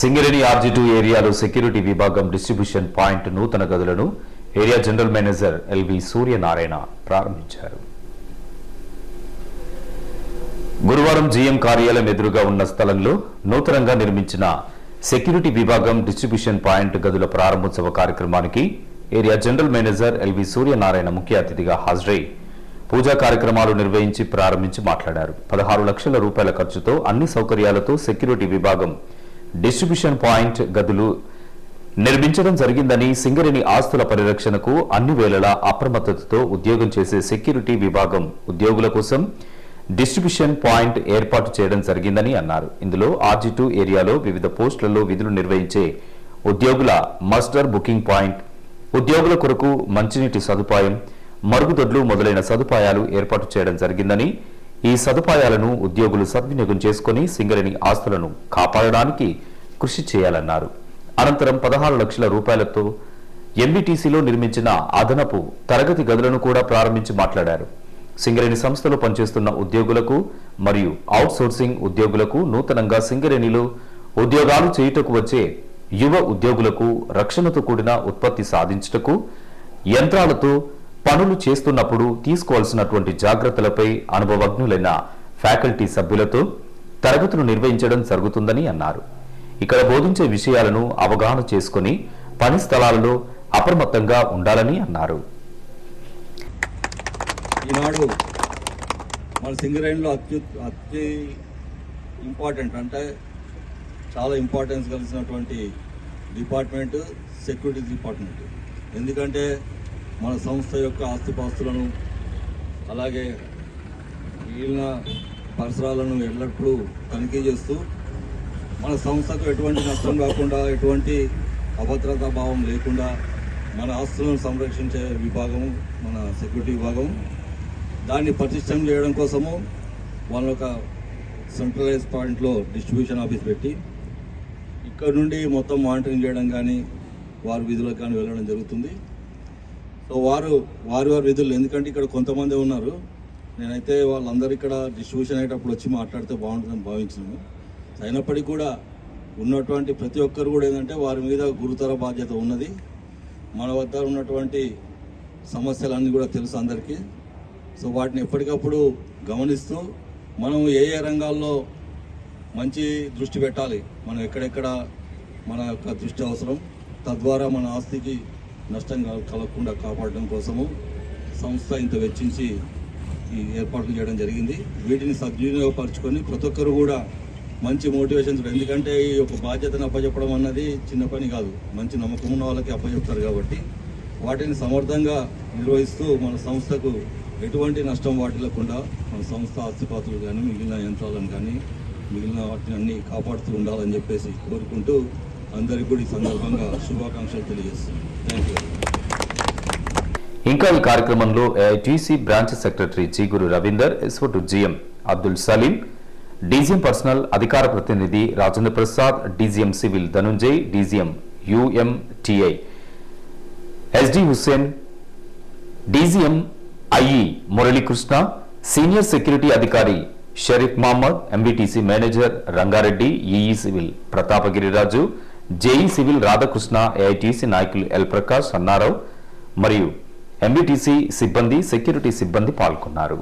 Singareni RG two ఏరియాలో security విభాగం distribution point నూతన గదులను area general manager LV Suryanarayana ప్రారంభించారు. గురువారం జీఎం కార్యాలయం ఎదురుగా ఉన్న స్థలంలో నూతనంగా నిర్మించిన సెక్యూరిటీ విభాగం డిస్ట్రిబ్యూషన్ పాయింట్ గదుల ప్రారంభోత్సవ కార్యక్రమానికి area general manager LV Suryanarayana ముఖ్య అతిథిగా హాజరై పూజా కార్యక్రమాలు నిర్వహించి ప్రారంభించి మాట్లాడారు. పదహారు లక్షల రూపాయల ఖర్చుతో అన్ని సౌకర్యాలతో సెక్యూరిటీ విభాగం డిస్ట్రిబ్యూషన్ పాయింట్ గదులు నిర్మించడం జరిగిందని సింగరేణి ఆస్తుల పరిరక్షణకు అన్ని వేళలా అప్రమత్తతతో ఉద్యోగం చేసే సెక్యూరిటీ విభాగం ఉద్యోగుల కోసం డిస్ట్రిబ్యూషన్ పాయింట్ ఏర్పాటు చేయడం జరిగిందని అన్నారు. ఇందులో ఆర్జీ టూ ఏరియాలో వివిధ పోస్టులలో విధులు నిర్వహించే ఉద్యోగుల మస్టర్ బుకింగ్ పాయింట్ ఉద్యోగుల కొరకు మంచినీటి సదుపాయం మరుగుదొడ్లు మొదలైన సదుపాయాలు ఏర్పాటు చేయడం జరిగిందని ఈ సదుపాయాలను ఉద్యోగులు సద్వినియోగం చేసుకుని సింగరేణి ఆస్తులను కాపాడడానికి కృషి చేయాలన్నారు. అనంతరం పదహారు లక్షల రూపాయలతో ఎంబీటీసీలో నిర్మించిన అదనపు తరగతి గదులను కూడా ప్రారంభించి మాట్లాడారు. సింగరేణి సంస్థలో పనిచేస్తున్న ఉద్యోగులకు మరియు అవుట్సోర్సింగ్ ఉద్యోగులకు నూతనంగా సింగరేణిలో ఉద్యోగాలు చేయుటకు వచ్చే యువ ఉద్యోగులకు రక్షణతో కూడిన ఉత్పత్తి సాధించుటకు యంత్రాలతో పనులు చేస్తున్నప్పుడు తీసుకోవాల్సినటువంటి జాగ్రత్తలపై అనుభవజ్ఞులైన ఫ్యాకల్టీ సభ్యులతో తరగతులు నిర్వహించడం జరుగుతుందని అన్నారు. ఇక్కడ బోధించే విషయాలను అవగాహన చేసుకుని పని స్థలాలలో అప్రమత్తంగా ఉండాలని అన్నారు. ఈనాడు మన సింగరేణిలో అత్యు అతి ఇంపార్టెంట్ అంటే చాలా ఇంపార్టెన్స్ కలిసినటువంటి డిపార్ట్మెంట్ సెక్యూరిటీ డిపార్ట్మెంట్. ఎందుకంటే మన సంస్థ యొక్క ఆస్తిపాస్తులను అలాగే మిగిలిన పరిసరాలను ఎల్లప్పుడూ తనిఖీ చేస్తూ మన సంస్థకు ఎటువంటి నష్టం కాకుండా ఎటువంటి అభద్రతా భావం లేకుండా మన ఆస్తులను సంరక్షించే విభాగము మన సెక్యూరిటీ విభాగం దాన్ని పటిష్టం చేయడం కోసము వాళ్ళ ఒక సెంట్రలైజ్ పాయింట్లో డిస్ట్రిబ్యూషన్ ఆఫీస్ పెట్టి ఇక్కడ నుండి మొత్తం మానిటరింగ్ చేయడం కానీ వారి విధులకు కానీ వెళ్ళడం జరుగుతుంది. సో వారు వారి వారి విధులు ఎందుకంటే ఇక్కడ కొంతమంది ఉన్నారు. నేనైతే వాళ్ళందరూ ఇక్కడ డిస్ట్రిబ్యూషన్ అయ్యేటప్పుడు వచ్చి మాట్లాడితే బాగుంటుందని భావించినాము. అయినప్పటికీ కూడా ఉన్నటువంటి ప్రతి ఒక్కరు కూడా ఏంటంటే వారి మీద గురుతర బాధ్యత ఉన్నది. మన వద్ద ఉన్నటువంటి సమస్యలన్నీ కూడా తెలుసు అందరికీ. సో వాటిని ఎప్పటికప్పుడు గమనిస్తూ మనం ఏ ఏ రంగాల్లో మంచి దృష్టి పెట్టాలి మనం ఎక్కడెక్కడ మన యొక్క దృష్టి అవసరం తద్వారా మన ఆస్తికి నష్టం కలగకుండా కాపాడడం కోసము సంస్థ ఇంత వెచ్చించి ఈ ఏర్పాట్లు చేయడం జరిగింది. వీటిని సద్వినియోగపరచుకొని ప్రతి ఒక్కరు కూడా మంచి మోటివేషన్స్ ఎందుకంటే ఈ యొక్క బాధ్యతను అప్పచెప్పడం అన్నది చిన్న పని కాదు. మంచి నమ్మకం ఉన్న వాళ్ళకి అప్పచెప్తారు కాబట్టి వాటిని సమర్థంగా నిర్వహిస్తూ మన సంస్థకు ఎటువంటి నష్టం వాటిల్లకుండా మన సంస్థ ఆస్తిపాతులు కానీ మిగిలిన యంత్రాలను కానీ మిగిలిన వాటిని అన్నీ కాపాడుతూ ఉండాలని చెప్పేసి కోరుకుంటూ అందరికీ కూడా ఈ సందర్భంగా శుభాకాంక్షలు తెలియజేస్తున్నాను. థ్యాంక్ యూ ఇంకా ఈ కార్యక్రమంలో ఏఐటీసీ బ్రాంచ్ సెక్రటరీ జీగురు Ravinder ఎస్వటు GM Abdul Saleem DGM personnel అధికార ప్రతినిధి Rajendra Prasad DGM civil Dhanunjay DGM యుఎంటిఐ SD Hussain DGM IE Muralikrishna senior security అధికారి Sharif Mohammed MBTC manager Rangareddy EE civil Prathapagiriraju JE civil Radhakrishna AITC నాయకులు L Prakash Annarao మరియు ఎంబీటీసీ సిబ్బంది security సిబ్బంది పాల్గొన్నారు.